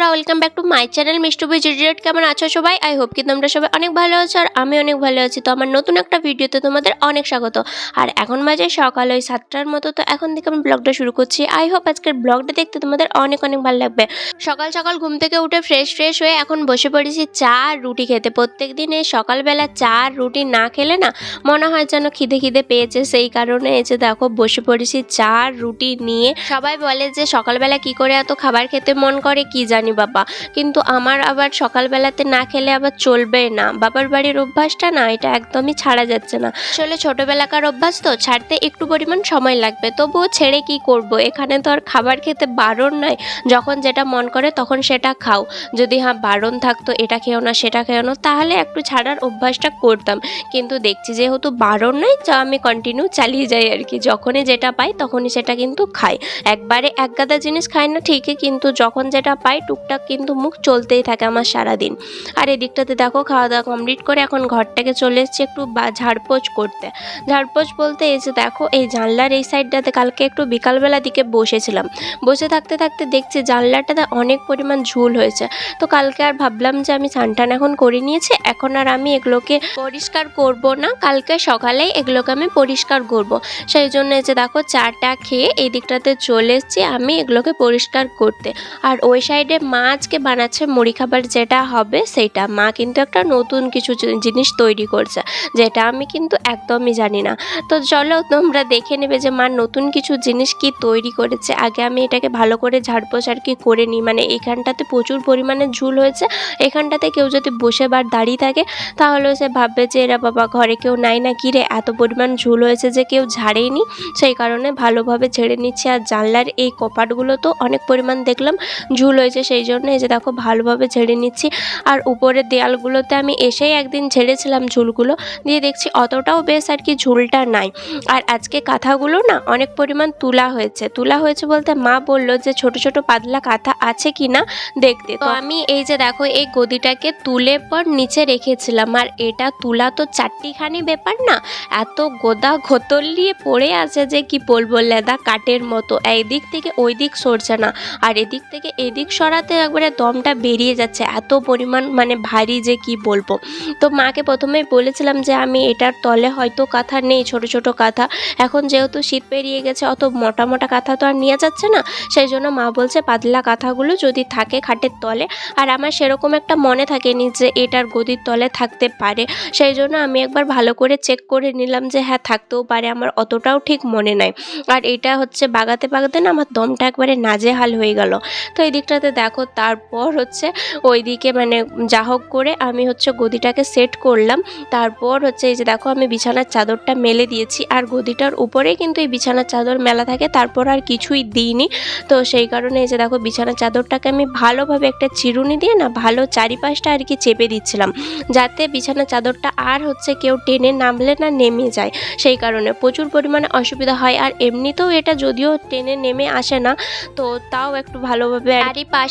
বন্ধুরা welcome back to my channel Mishtu বই জিডিরেট কেমন আছো সবাই? আই হোপ কি তোমরা সবাই অনেক ভালো আছো আর আমি অনেক ভালো আছি। তো আমার নতুন একটা ভিডিওতে তোমাদের অনেক স্বাগত। আর এখন বাজে সকাল ওই সাতটার মতো, তো এখন থেকে আমি ব্লগটা শুরু করছি। আই হোপ আজকের ব্লগটা দেখতে তোমাদের অনেক অনেক ভালো লাগবে। সকাল সকাল ঘুম থেকে উঠে ফ্রেশ ফ্রেশ হয়ে এখন বসে পড়েছি চা আর রুটি খেতে। প্রত্যেক দিন সকালবেলা চা আর রুটি না খেলে না মনে হয় যেন খিদে খিদে পেয়েছে। সেই কারণে এসে দেখো বসে পড়েছি চা আর রুটি নিয়ে। সবাই বলে যে সকালবেলা কি করে এত খাবার খেতে মন করে, কি জানি বাবা। কিন্তু আমার আবার সকালবেলাতে না খেলে আবার চলবে না। বাবার বাড়ির অভ্যাসটা না, এটা একদমই ছাড়া যাচ্ছে না। আসলে ছোটবেলাকার অভ্যাস তো, ছাড়তে একটু পরিমাণ সময় লাগবে। তবুও ছেড়ে কি করব? এখানে তো আর খাবার খেতে বারণ নয় যখন যেটা মন করে তখন সেটা খাও। যদি হ্যাঁ বারণ থাকতো, এটা খেও না, সেটা খেও না, তাহলে একটু ছাড়ার অভ্যাসটা করতাম। কিন্তু দেখছি যেহেতু বারণ নয় যা আমি কন্টিনিউ চালিয়ে যাই আর কি। যখনই যেটা পাই তখনই সেটা কিন্তু খাই। একবারে এক গাদা জিনিস খাই না ঠিকই, কিন্তু যখন যেটা পাই টুকটাক কিন্তু মুখ চলতেই থাকে আমার সারাদিন। আর এদিকটাতে দেখো খাওয়া দাওয়া কমপ্লিট করে এখন ঘরটাকে চলে এসেছি একটু বা ঝাড়পোছ করতে। ঝাড়পোছ বলতে এই যে দেখো, এই জানলার এই সাইডটাতে কালকে একটু বিকালবেলা দিকে বসেছিলাম। বসে থাকতে থাকতে দেখছি জানলাটাতে অনেক পরিমাণ ঝুল হয়েছে। তো কালকে আর ভাবলাম যে আমি স্নান এখন করে নিয়েছি, এখন আর আমি এগুলোকে পরিষ্কার করব না। কালকে সকালে এগুলোকে আমি পরিষ্কার করব। সেই জন্য যে দেখো চাটা খেয়ে এই দিকটাতে চলে এসেছি আমি এগুলোকে পরিষ্কার করতে। আর ওই সাইডে মা আজকে বানাচ্ছে মুড়ি খাবার যেটা হবে সেটা মা কিন্তু একটা নতুন কিছু জিনিস তৈরি করছে, যেটা আমি কিন্তু একদমই জানি না। তো চলো তোমরা দেখে নেবে যে মা নতুন কিছু জিনিস কি তৈরি করেছে। আগে আমি এটাকে ভালো করে ঝাড়পোছ আর কি করে নিই। মানে এখানটাতে প্রচুর পরিমাণে ঝুল হয়েছে। এখানটাতে কেউ যদি বসে বার দাঁড়িয়ে থাকে, তাহলে সে ভাববে যে, এরা বাবা, ঘরে কেউ নাই না কি রে? এত পরিমাণ ঝুল হয়েছে যে কেউ ঝাড়েনি সেই কারণে ভালোভাবে ঝেড়ে নিচ্ছে। আর জানলার এই কপাটগুলো তো অনেক পরিমাণ দেখলাম ঝুল হয়েছে, সেই জন্য এই যে দেখো ভালোভাবে ঝেড়ে নিচ্ছি। আর উপরের দেয়ালগুলোতে আমি এসেই একদিন ঝেড়েছিলাম ঝুলগুলো। দিয়ে দেখছি অতটাও বেশ আর কি ঝুলটা নাই। আর আজকে কাঁথাগুলো না অনেক পরিমাণ তুলা হয়েছে। তুলা হয়েছে বলতে মা বলল যে ছোট ছোট পাতলা কাঁথা আছে কি না দেখতে। তো আমি এই যে দেখো এই গদিটাকে তুলে পর নিচে রেখেছিলাম। আর এটা তুলা তো চারটিখানি ব্যাপার না। এত গোদা ঘোতলিয়ে পড়ে আছে যে কি বলব, লেদা কাঠের মতো। এই দিক থেকে ওই দিক সরছে না। আর এদিক থেকে এদিক সরাতে একবারে দমটা বেরিয়ে যাচ্ছে, এত পরিমাণ মানে ভারী যে কি বলব। তো মাকে প্রথমেই বলেছিলাম যে আমি এটার তলে হয়তো কাঁথা নেই, ছোট ছোট কাঁথা। এখন যেহেতু শীত পেরিয়ে গেছে, অত মোটা মোটা কাঁথা তো আর নিয়ে যাচ্ছে না। সেই জন্য মা বলছে, পাতলা কাঁথাগুলো যদি থাকে খাটের তলে। আর আমার সেরকম একটা মনে থাকেনি যে এটার গদির তলে থাকতে পারে। সেই জন্য আমি একবার ভালো করে চেক করে নিলাম যে হ্যাঁ থাকতেও পারে। আমার অতটাও ঠিক মনে নাই। আর এটা হচ্ছে বাগাতে বাগাতে না, আমার দমটা একবারে নাজেহাল হয়ে গেল। তো এই দিকটাতে দেখো তারপর হচ্ছে ওইদিকে মানে যা হোক করে আমি হচ্ছে গদিটাকে সেট করলাম। তারপর হচ্ছে এই যে দেখো, আমি বিছানার চাদরটা মেলে দিয়েছি। আর গদিটার উপরেই কিন্তু এই বিছানার চাদর মেলা থাকে। তারপর আর কিছুই দিইনি। তো সেই কারণে এই যে দেখো, বিছানার চাদরটাকে আমি ভালোভাবে একটা চিরুনি দিয়ে না, ভালো চারিপাশটা আর কি চেপে দিচ্ছিলাম। যাতে বিছানার চাদরটা আর হচ্ছে কেউ টেনে নামলে না নেমে যায়। সেই কারণে প্রচুর পরিমাণে অসুবিধা হয়। আর এমনিতেও এটা যদিও টেনে নেমে আসে না, তো তাও একটু ভালোভাবে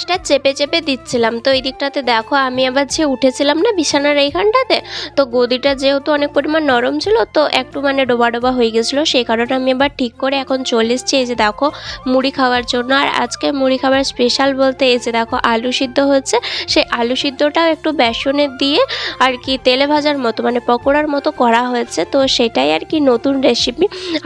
চারিপাশটা চেপে চেপে দিচ্ছিলাম। তো এই দিকটাতে দেখো, আমি আবার যে উঠেছিলাম না বিছানার এইখানটাতে, তো গদিটা যেহেতু অনেক পরিমাণ নরম ছিল, তো একটু মানে ডোবা ডোবা হয়ে গেছিল। সেই কারণে আমি আবার ঠিক করে এখন চলে এসেছি। এই যে দেখো, মুড়ি খাওয়ার জন্য। আর আজকে মুড়ি খাবার স্পেশাল বলতে এই যে দেখো, আলু সিদ্ধ হচ্ছে সেই আলু সিদ্ধটাও একটু বেসনে দিয়ে আর কি তেলে ভাজার মতো মানে পকোড়ার মতো করা হয়েছে। তো সেটাই আর কি নতুন রেসিপি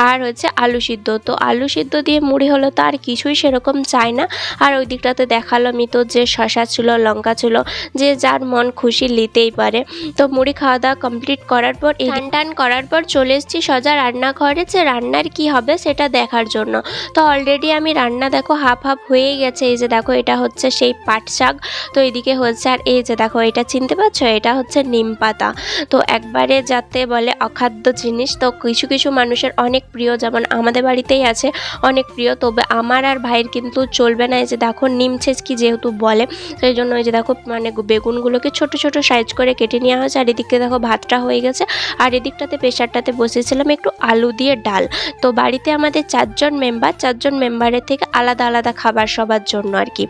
আর হচ্ছে আলু সিদ্ধ। তো আলু সিদ্ধ দিয়ে মুড়ি হলো তো আর কিছুই সেরকম চাই না। আর ওই দিকটাতে দেখাল তো যে শশা ছিল, লঙ্কা ছিল, যে যার মন খুশি নিতেই পারে। তো মুড়ি খাওয়া দাওয়া কমপ্লিট করার পর টান টান করার পর চলে এসেছি সজা রান্নাঘরে, যে রান্নার কি হবে সেটা দেখার জন্য। তো অলরেডি আমি রান্না দেখো হাফ হাফ হয়েই গেছে, এই যে দেখো এটা হচ্ছে সেই পাট শাক। তো এদিকে হচ্ছে আর এই যে দেখো এটা চিনতে পারছ? এটা হচ্ছে নিম পাতা। তো একবারে যাতে বলে অখাদ্য জিনিস, তো কিছু কিছু মানুষের অনেক প্রিয়, যেমন আমাদের বাড়িতেই আছে, অনেক প্রিয়। তবে আমার আর ভাইয়ের কিন্তু চলবে না, এই যে দেখো নিম ছেচকি যেহেতু বলে, সেই জন্য ওই যে দেখো মানে বেগুনগুলোকে ছোট ছোট সাইজ করে কেটে নেওয়া হয়েছে। আর এদিকে দেখো, ভাতটা হয়ে গেছে। আর এদিকটাতে প্রেশারটাতে বসেছিলাম একটু আলু দিয়ে ডাল। তো বাড়িতে আমাদের চারজন মেম্বার চারজন মেম্বারের থেকে আলাদা আলাদা খাবার সবার জন্য আর কি।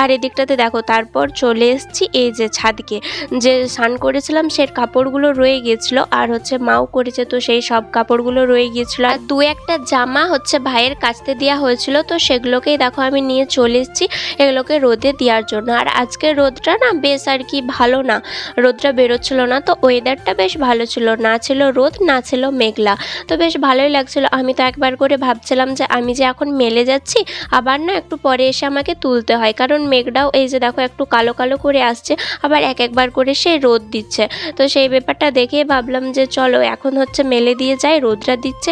আর এদিকটাতে দেখো, তারপর চলে এসেছি এই যে ছাদকে। যে স্নান করেছিলাম, সে কাপড়গুলো রয়ে গিয়েছিল আর হচ্ছে মাও করেছে, তো সেই সব কাপড়গুলো রয়ে গিয়েছিল। আর দু একটা জামা হচ্ছে ভাইয়ের কাচতে দেওয়া হয়েছিল, তো সেগুলোকেই দেখো আমি নিয়ে চলে এসেছি। এগুলোকে রোদে রোদে দেওয়ার জন্য। আর আজকে রোদটা না বেশ আর কি ভালো না। রোদটা বেরোচ্ছিল না, তো ওয়েদারটা বেশ ভালো ছিল। না ছিল রোদ, না ছিল মেঘলা। তো বেশ ভালোই লাগছিল। আমি তো একবার করে ভাবছিলাম যে আমি যে এখন মেলে যাচ্ছি, আবার না একটু পরে এসে আমাকে তুলতে হয়। কারণ মেঘটাও এই যে দেখো একটু কালো কালো করে আসছে, আবার এক একবার করে সে রোদ দিচ্ছে। তো সেই ব্যাপারটা দেখে ভাবলাম যে চলো এখন হচ্ছে মেলে দিয়ে যাই, রোদটা দিচ্ছে।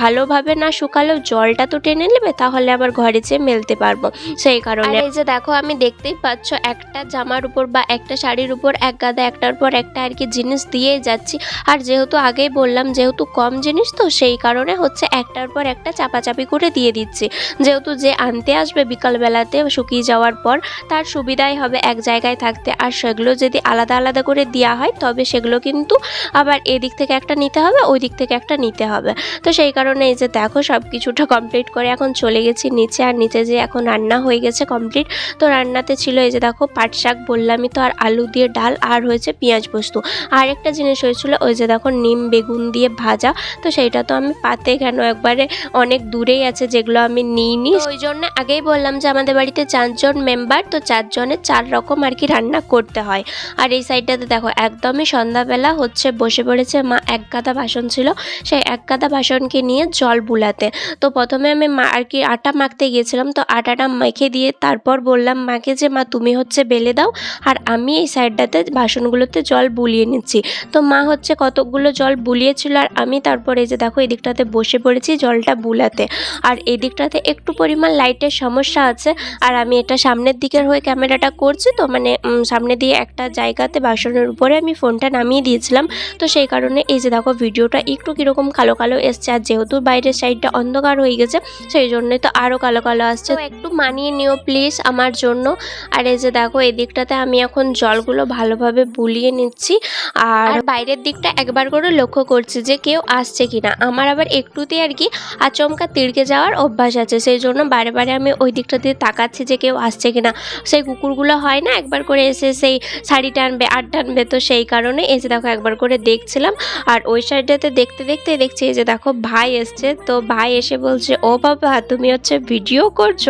ভালোভাবে না শুকালেও জলটা তো টেনে নেবে, তাহলে আবার ঘরে যেয়ে মেলতে পারব। সেই কারণে এই যে দেখো আমি দেখতেই পাচ্ছ, একটা জামার উপর বা একটা শাড়ির উপর, এক গাদা একটার পর একটা আর কি জিনিস দিয়েই যাচ্ছি। আর যেহেতু আগেই বললাম, যেহেতু কম জিনিস, তো সেই কারণে হচ্ছে একটার পর একটা চাপাচাপি করে দিয়ে দিচ্ছি। যেহেতু যে আনতে আসবে বিকালবেলাতে শুকিয়ে যাওয়ার পর, তার সুবিধাই হবে এক জায়গায় থাকতে। আর সেগুলো যদি আলাদা আলাদা করে দেওয়া হয়, তবে সেগুলো কিন্তু আবার এদিক থেকে একটা নিতে হবে ওই দিক থেকে একটা নিতে হবে। তো সেই কারণে এই যে দেখো সব কিছুটা কমপ্লিট করে এখন চলে গেছি নিচে। আর নিচে যে এখন রান্না হয়ে গেছে কমপ্লিট তো রান্নাতে ছিল এই যে দেখো পাট শাক, বললামই তো, আর আলু দিয়ে ডাল, আর হয়েছে পেঁয়াজ পোস্ত। আর একটা জিনিস হয়েছিল, ওই যে দেখো নিম বেগুন দিয়ে ভাজা, তো সেইটা তো আমি পাতে কেন? একবারে অনেক দূরেই আছে, যেগুলো আমি নিইনি। ওই জন্য আগেই বললাম যে আমাদের বাড়িতে চারজন মেম্বার তো চারজনের চার রকম আর কি রান্না করতে হয়। আর এই সাইডটাতে দেখো, একদমই সন্ধ্যাবেলা হচ্ছে বসে পড়েছে মা, এক গাদা বাসন ছিল, সেই এক গাদা বাসনকে নিয়ে জল বুলাতে। তো প্রথমে আমি মা আর কি আটা মাখতে গিয়েছিলাম, তো আটাটা মেখে দিয়ে তারপর বললাম মাকে যে মা, তুমি হচ্ছে বেলে দাও, আর আমি এই সাইডটাতে বাসনগুলোতে জল বুলিয়ে নিচ্ছি। তো মা হচ্ছে কতকগুলো জল বুলিয়েছিল, আর আমি তারপরে এই যে দেখো এই দিকটাতে বসে পড়েছি জলটা বুলাতে। আর এই দিকটাতে একটু পরিমাণ লাইটের সমস্যা আছে, আর আমি এটা সামনের দিকের হয়ে ক্যামেরাটা করছি তো মানে সামনে দিয়ে একটা জায়গাতে বাসনের উপরে আমি ফোনটা নামিয়ে দিয়েছিলাম। তো সেই কারণে এই যে দেখো, ভিডিওটা একটু কীরকম কালো কালো এসছে, আর যেহেতু বাইরের সাইডটা অন্ধকার হয়ে গেছে, সেই জন্যই তো আরও কালো কালো আসছে। একটু মানিয়ে নিও প্লিজ, আমার জন্য। আর এই যে দেখো, এই দিকটাতে আমি এখন জলগুলো ভালোভাবে বুলিয়ে নিচ্ছি। আর বাইরের দিকটা একবার করে লক্ষ্য করছি যে কেউ আসছে কিনা। আমার আবার একটুতেই আর কি আচমকা তিড়কে যাওয়ার অভ্যাস আছে। সেই জন্য বারে বারে আমি ওই দিকটা দিয়ে তাকাচ্ছি যে কেউ আসছে কিনা। সেই কুকুরগুলো হয় না, একবার করে এসে সেই শাড়ি টানবে, আর টানবে তো সেই কারণে এই যে দেখো একবার করে দেখছিলাম। আর ওই সাইডটাতে দেখতে দেখতে দেখছি এই যে দেখো ভাই এসছে। তো ভাই এসে বলছে, ও বাবা, তুমি হচ্ছে ভিডিও করছ?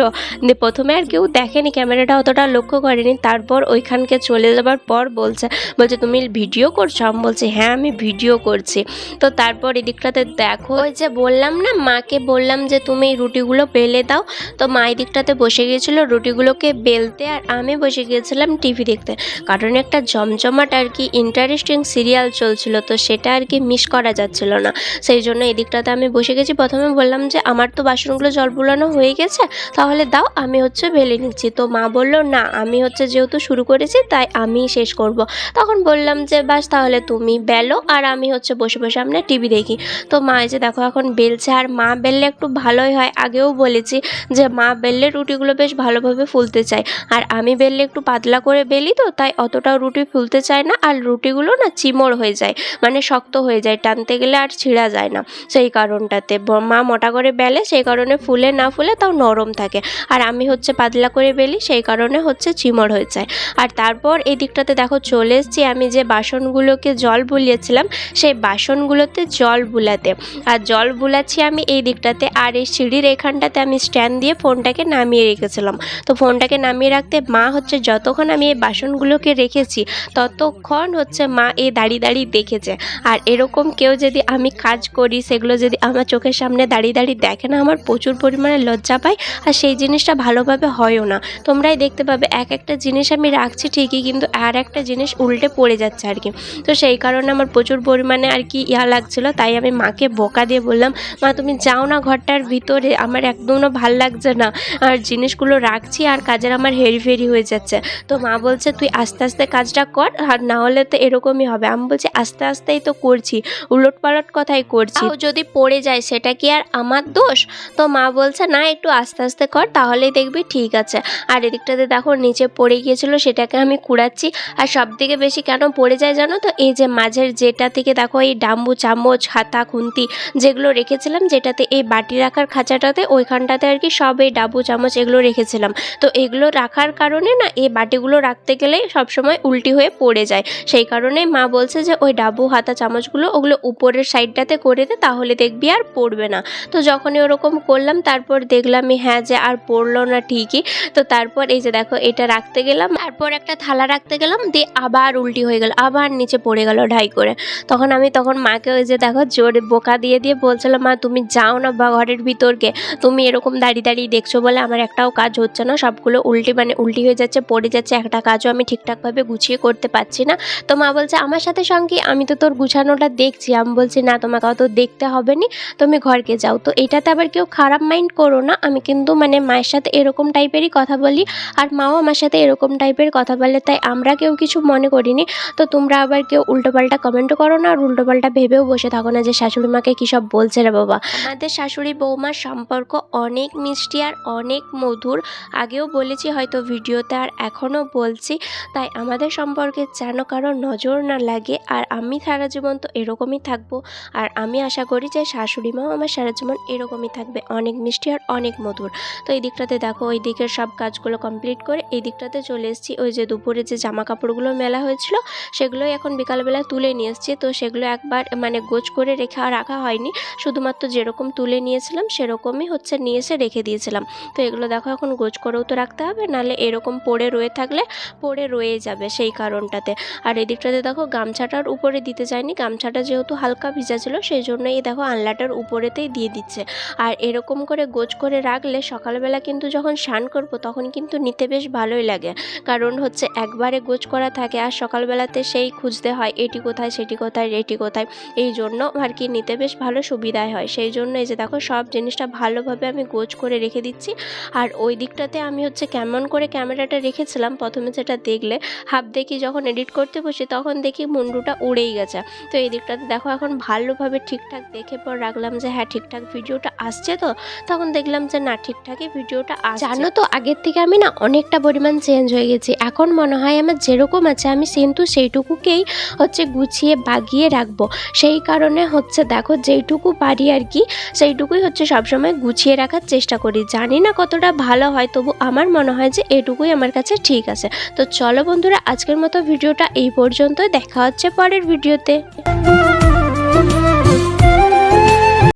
প্রথমে আর কেউ দেখেনি। ক্যামেরাটা অতটা লক্ষ্য করেনি। তারপর ওইখানকে চলে যাবার পর বলছে বলছে, তুমি ভিডিও করছ? আমি বলছি হ্যাঁ আমি ভিডিও করছি। তো তারপর এদিকটাতে দেখো, ওই যে বললাম না, মাকে বললাম যে, তুমি রুটিগুলো বেলে দাও। তো মা এই দিকটাতে বসে গিয়েছিল, রুটিগুলোকে বেলতে, আর আমি বসে গিয়েছিলাম টিভি দেখতে। কারণ একটা জমজমাট আর কি ইন্টারেস্টিং সিরিয়াল চলছিল, তো সেটা আর কি মিস করা যাচ্ছিল না। সেই জন্য এদিকটাতে আমি বসে গেছি। প্রথমে বললাম যে, আমার তো বাসনগুলো জল বুলানো হয়ে গেছে, তাহলে দাও, আমি হচ্ছে বেলে নিচ্ছি। তো মা বলল, না, আমি হচ্ছে যেহেতু শুরু করেছি, তাই আমি শেষ করব। তখন বললাম যে, বাস তাহলে তুমি বেলো, আর আমি হচ্ছে বসে বসে আমরা টিভি দেখি। তো মা এই যে দেখো, এখন বেলছে, আর মা বেললে একটু ভালোই হয়। আগেও বলেছি যে, মা বেললে রুটিগুলো বেশ ভালোভাবে ফুলতে চায়। আর আমি বেললে একটু পাতলা করে বেলি তো, তাই অতটাও রুটি ফুলতে চায় না, আর রুটিগুলো না চিমড় হয়ে যায় মানে শক্ত হয়ে যায়, টানতে গেলে আর ছিঁড়া যায় না সেই কারণটাতে। মা মোটা করে বেলে, সেই কারণে ফুলে না ফুলে তাও নরম থাকে। আর আমি হচ্ছে পাতলা করে বেলি সেই কারণে হচ্ছে চিমড় হয়ে যায়। আর তারপর এই দিকটাতে দেখো চলে এসেছি আমি যে বাসনগুলোকে জল বুলিয়েছিলাম, সেই বাসনগুলোতে জল বুলাতে। আর জল বুলাচ্ছি আমি এই দিকটাতে আর এই সিঁড়ির এখানটাতে আমি স্ট্যান্ড দিয়ে ফোনটাকে নামিয়ে রেখেছিলাম। তো ফোনটাকে নামিয়ে রাখতে মা হচ্ছে যতক্ষণ আমি এই বাসনগুলোকে রেখেছি, ততক্ষণ হচ্ছে মা এই দাঁড়িয়ে দাঁড়িয়ে দেখেছে। আর এরকম কেউ যদি আমি কাজ করি, সেগুলো যদি আমার চোখের সামনে দাঁড়িয়ে দাঁড়িয়ে দেখে না, আমার প্রচুর পরিমাণে লজ্জা পায়। আর সেই জিনিসটা ভালোভাবে হয়ও না। তোমরাই দেখতে পাবে, এক একটা জিনিস আমি রাখছি ঠিকই, কিন্তু আর একটা জিনিস উল্টে পড়ে যাচ্ছে আর কি। তো সেই কারণে আমার প্রচুর পরিমাণে আর কি ইয়া লাগছিল, তাই আমি মাকে বকা দিয়ে বললাম, মা, তুমি যাও না ঘরটার ভিতরে, আমার একদমও ভালো লাগছে না। আর জিনিসগুলো রাখছি, আর কাজের আমার হেরি ফেরি হয়ে যাচ্ছে। তো মা বলছে, তুই আস্তে আস্তে কাজটা কর, আর না হলে তো এরকমই হবে। আমি বলছি, আস্তে আস্তেই তো করছি উলট পালট কথাই করছি। যদি পড়ে যায়, সেটা কি আর আমার দোষ? তো মা বলছে, না, একটু আস্তে আস্তে কর, তাহলেই দেখবি ঠিক আছে। আর এদিকটাতে দেখো নিচে পড়ে গিয়েছিল, সেটাকে আমি কুড়াচ্ছি। আর সব থেকে বেশি কেন পড়ে যায় জানো তো? এই যে মাঝের যেটা থেকে দেখো, এই ডাম্বু, চামচ, হাতা, খুন্তি যেগুলো রেখেছিলাম, যেটাতে এই বাটি রাখার খাঁচাটাতে, ওইখানটাতে আর কি সব এই ডাবু চামচ এগুলো রেখেছিলাম। তো এগুলো রাখার কারণে না, এই বাটিগুলো রাখতে গেলেই সবসময় উল্টি হয়ে পড়ে যায়। সেই কারণে মা বলছে যে, ওই ডাবু হাতা, চামচগুলো ওগুলো উপরের সাইডটাতে করে দে, তাহলে দেখবি আর পড়বে না। তো যখনই ওরকম করলাম, তারপর দেখলাম হ্যাঁ যে আর পড়ল না ঠিকই। তো তার তারপর এই যে দেখো, এটা রাখতে গেলাম, তারপর একটা থালা রাখতে গেলাম, দিয়ে আবার উল্টি হয়ে গেল, আবার নিচে পড়ে গেল ঢাই করে। তখন আমি তখন মাকে ওই যে দেখো, জোরে বোকা দিয়ে দিয়ে বলছিলাম, মা, তুমি যাও না বা ঘরের ভিতরকে, তুমি এরকম দাঁড়িয়ে দাঁড়িয়ে দেখছ বলে আমার একটাও কাজ হচ্ছে না, সবগুলো উল্টি মানে উল্টি হয়ে যাচ্ছে, পড়ে যাচ্ছে, একটা কাজও আমি ঠিকঠাকভাবে গুছিয়ে করতে পারছি না। তো মা বলছে, আমার সাথে সঙ্গে, আমি তো তোর গুছানোটা দেখছি। আমি বলছি, না, তোমাকে অত দেখতে হবে নি, তুমি ঘরকে যাও। তো এটাতে আবার কেউ খারাপ মাইন্ড করো না, আমি কিন্তু মানে মায়ের সাথে এরকম টাইপেরই কথা বলি আর মাও আমার সাথে এরকম টাইপের কথা বলে, তাই আমরা কেউ কিছু মনে করিনি। তো তোমরা আবার কেউ উল্টোপাল্টা কমেন্ট করো না, আর উল্টোপাল্টা ভেবেও বসে থাকো না যে শাশুড়ি মাকে কী সব বলছে রে বাবা। আমাদের শাশুড়ি বৌমার সম্পর্ক অনেক মিষ্টি আর অনেক মধুর। আগেও বলেছি হয়তো ভিডিওতে আর এখনও বলছি। তাই আমাদের সম্পর্কে যেন কারও নজর না লাগে, আর আমি সারা জীবন তো এরকমই থাকব। আর আমি আশা করি যে শাশুড়ি মাও আমার সারা জীবন এরকমই থাকবে। অনেক মিষ্টি আর অনেক মধুর। তো এই দিকটাতে দেখো, ওই দিকের সব কাজগুলো কমপ্লিট করে এই দিকটাতে চলে এসেছি। ওই যে দুপুরে যে জামা কাপড়গুলো মেলা হয়েছিল, সেগুলোই এখন বিকালবেলা তুলে নিয়ে এসেছি। তো সেগুলো একবার মানে গোছ করে রেখে রাখা হয়নি। শুধুমাত্র যেরকম তুলে নিয়েছিলাম, সেরকমই হচ্ছে নিয়ে এসে রেখে দিয়েছিলাম। তো এগুলো দেখো এখন গোছ করেও তো রাখতে হবে, নাহলে এরকম পড়ে রয়ে থাকলে পড়ে রয়ে যাবে সেই কারণটাতে। আর এই দিকটাতে দেখো গামছাটার উপরে দিতে চাইনি গামছাটা যেহেতু হালকা ভিজা ছিল, সেই জন্য এই দেখো আনলাটার উপরেতেই দিয়ে দিচ্ছে। আর এরকম করে গোছ করে রাখলে সকালবেলা কিন্তু যখন স্নান করব, তখন কিন্তু নিতে বেশ ভালোই লাগে। কারণ হচ্ছে একবারে গোছ করা থাকে আর সকালবেলাতে সেই খুঁজতে হয় এটি কোথায়, সেটি কোথায়, এটি কোথায়। এই জন্য আর কি নিতে বেশ ভালো সুবিধাই হয়। সেই জন্য এই যে দেখো সব জিনিসটা ভালোভাবে আমি গোছ করে রেখে দিচ্ছি। আর ওই দিকটাতে আমি হচ্ছে কেমন করে ক্যামেরাটা রেখেছিলাম প্রথমে যেটা দেখলে, হাফ দেখি যখন এডিট করতে বসি তখন দেখি মুন্ডুটা উড়েই গেছে। তো এই দিকটাতে দেখো এখন ভালোভাবে ঠিকঠাক দেখে পর রাখলাম যে হ্যাঁ ঠিকঠাক ভিডিওটা আসছে তো, তখন দেখলাম যে না ঠিকঠাকই ভিডিওটা জানো তো আগের থেকে আমি না অনেকটা পরিমাণ চেঞ্জ হয়ে গেছি। এখন মনে হয় আমার যেরকম আছে, আমি কিন্তু সেইটুকুকেই হচ্ছে গুছিয়ে বাগিয়ে রাখব। সেই কারণে হচ্ছে দেখো, যেইটুকু পারি আর কি, সেইটুকুই হচ্ছে সবসময় গুছিয়ে রাখার চেষ্টা করি। জানি না কতটা ভালো হয়, তবু আমার মনে হয় যে এটুকুই আমার কাছে ঠিক আছে। তো চলো বন্ধুরা, আজকের মতো ভিডিওটা এই পর্যন্ত দেখা হচ্ছে পরের ভিডিওতে।